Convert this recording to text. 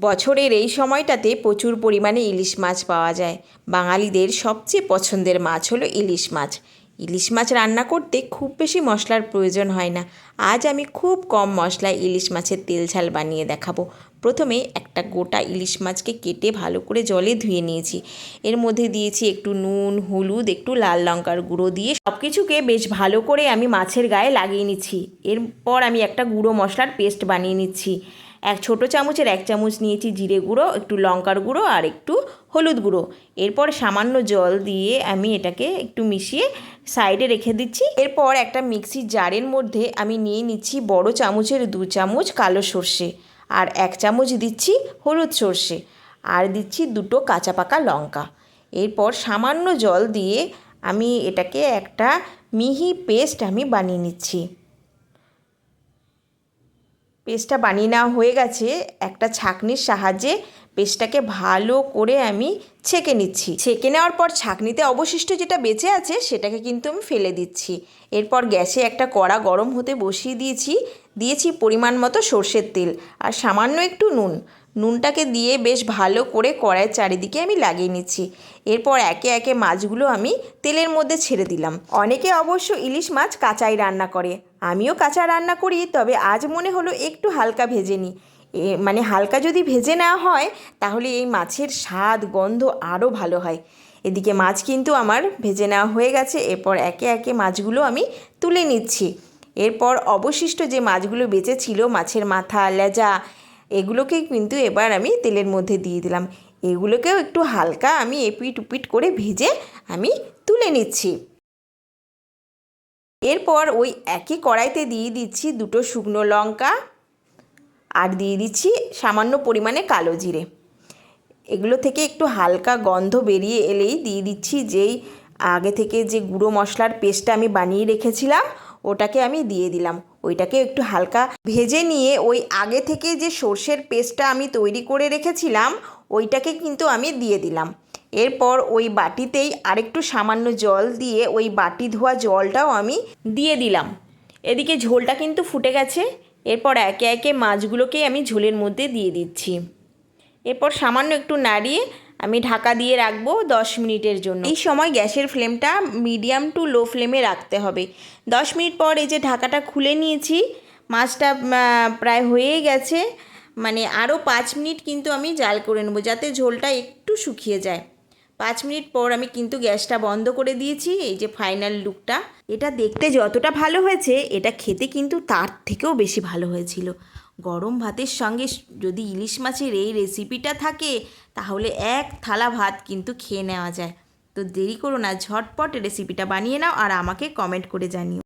বছরের এই সময়টাতে প্রচুর পরিমাণে ইলিশ মাছ পাওয়া যায়। বাঙালিদের সবচেয়ে পছন্দের মাছ হলো ইলিশ মাছ। ইলিশ মাছ রান্না করতে খুব বেশি মশলার প্রয়োজন হয় না। আজ আমি খুব কম মশলায় ইলিশ মাছের তেল ঝাল বানিয়ে দেখাবো। প্রথমে একটা গোটা ইলিশ মাছকে কেটে ভালো করে জলে ধুয়ে নিয়েছি। এর মধ্যে দিয়েছি একটু নুন, হলুদ, একটু লাল লঙ্কার গুঁড়ো দিয়ে সব কিছুকে বেশ ভালো করে আমি মাছের গায়ে লাগিয়ে নিচ্ছি। এরপর আমি একটা গুঁড়ো মশলার পেস্ট বানিয়ে নিচ্ছি। এক ছোটো চামচের এক চামচ নিয়েছি জিরে গুঁড়ো, একটু লঙ্কার গুঁড়ো আর একটু হলুদ গুঁড়ো। এরপর সামান্য জল দিয়ে আমি এটাকে একটু মিশিয়ে সাইডে রেখে দিচ্ছি। এরপর একটা মিক্সির জারের মধ্যে আমি নিয়ে নিচ্ছি বড় চামচের দু চামচ কালো সর্ষে আর এক চামচ দিচ্ছি হলুদ সর্ষে আর দিচ্ছি দুটো কাঁচা পাকা লঙ্কা। এরপর সামান্য জল দিয়ে আমি এটাকে একটা মিহি পেস্ট আমি বানিয়ে নিচ্ছি। পেস্টটা বানিয়ে নেওয়া হয়ে গেছে, একটা ছাঁকনির সাহায্যে পেস্টটাকে ভালো করে আমি ছেঁকে নিচ্ছি। ছেঁকে নেওয়ার পর ছাঁকনিতে অবশিষ্ট যেটা বেঁচে আছে সেটাকে কিন্তু আমি ফেলে দিচ্ছি। এরপর গ্যাসে একটা কড়া গরম হতে বসিয়ে দিয়েছি দিয়েছি পরিমাণ মতো সর্ষের তেল আর সামান্য একটু নুন। নুনটাকে দিয়ে বেশ ভালো করে কড়াইয়ের চারিদিকে আমি লাগিয়ে নিচ্ছি। এরপর একে একে মাছগুলো আমি তেলের মধ্যে ছেড়ে দিলাম। অনেকে অবশ্য ইলিশ মাছ কাঁচাই রান্না করে। আমিও কাঁচা রান্না করি, তবে আজ মনে হলো একটু হালকা ভেজে নিই। মানে হালকা যদি ভেজে নেওয়া হয়, তাহলে এই মাছের স্বাদ, গন্ধ আরও ভালো হয়। এদিকে মাছ কিন্তু আমার ভেজে নেওয়া হয়ে গেছে, এরপর একে একে মাছগুলো আমি তুলে নিচ্ছি। এরপর অবশিষ্ট যে মাছগুলো বেঁচে ছিল মাছের মাথা, লেজা, এগুলোকে কিন্তু এবার আমি তেলের মধ্যে দিয়ে দিলাম। এগুলোকেও একটু হালকা আমি এপিট উপিট করে ভেজে আমি তুলে নিচ্ছি। এরপর ওই একই কড়াইতে দিয়ে দিচ্ছি দুটো শুকনো লঙ্কা আর দিয়ে দিচ্ছি সামান্য পরিমাণে কালো জিরে। এগুলো থেকে একটু হালকা গন্ধ বেরিয়ে এলেই দিয়ে দিচ্ছি যেই আগে থেকে যে গুঁড়ো মশলার পেস্টটা আমি বানিয়ে রেখেছিলাম, ওটাকে আমি দিয়ে দিলাম। ওইটাকে একটু হালকা ভেজে নিয়ে ওই আগে থেকে যে সর্ষের পেস্টটা আমি তৈরি করে রেখেছিলাম, ওইটাকে কিন্তু আমি দিয়ে দিলাম। এরপর ওই বাটিতেই আরেকটু সামান্য জল দিয়ে ওই বাটি ধোয়া জলটাও আমি দিয়ে দিলাম। এদিকে ঝোলটা কিন্তু ফুটে গেছে। এরপর একে একে মাছগুলোকে আমি ঝোলের মধ্যে দিয়ে দিচ্ছি। এরপর সামান্য একটু নাড়িয়ে আমি ঢাকা দিয়ে রাখব দশ মিনিটের জন্য। এই সময় গ্যাসের ফ্লেমটা মিডিয়াম টু লো ফ্লেমে রাখতে হবে। দশ মিনিট পর এই যে ঢাকাটা খুলে নিয়েছি, মাছটা প্রায় হয়েই গেছে। মানে আরও পাঁচ মিনিট কিন্তু আমি জাল করে নেব যাতে ঝোলটা একটু শুকিয়ে যায়। পাঁচ মিনিট পর আমি কিন্তু গ্যাসটা বন্ধ করে দিয়েছি, এই যে ফাইনাল লুকটা এটা দেখতে যতটা ভালো হয়েছে, এটা খেতে কিন্তু তার থেকেও বেশি ভালো হয়েছিল। গরম ভাতের সঙ্গে যদি ইলিশ মাছের এই রেসিপিটা থাকে, তাহলে এক থালা ভাত কিন্তু খেয়ে নেওয়া যায়। তো দেরি করো না, ঝটপট রেসিপিটা বানিয়ে নাও আর আমাকে কমেন্ট করে জানিও।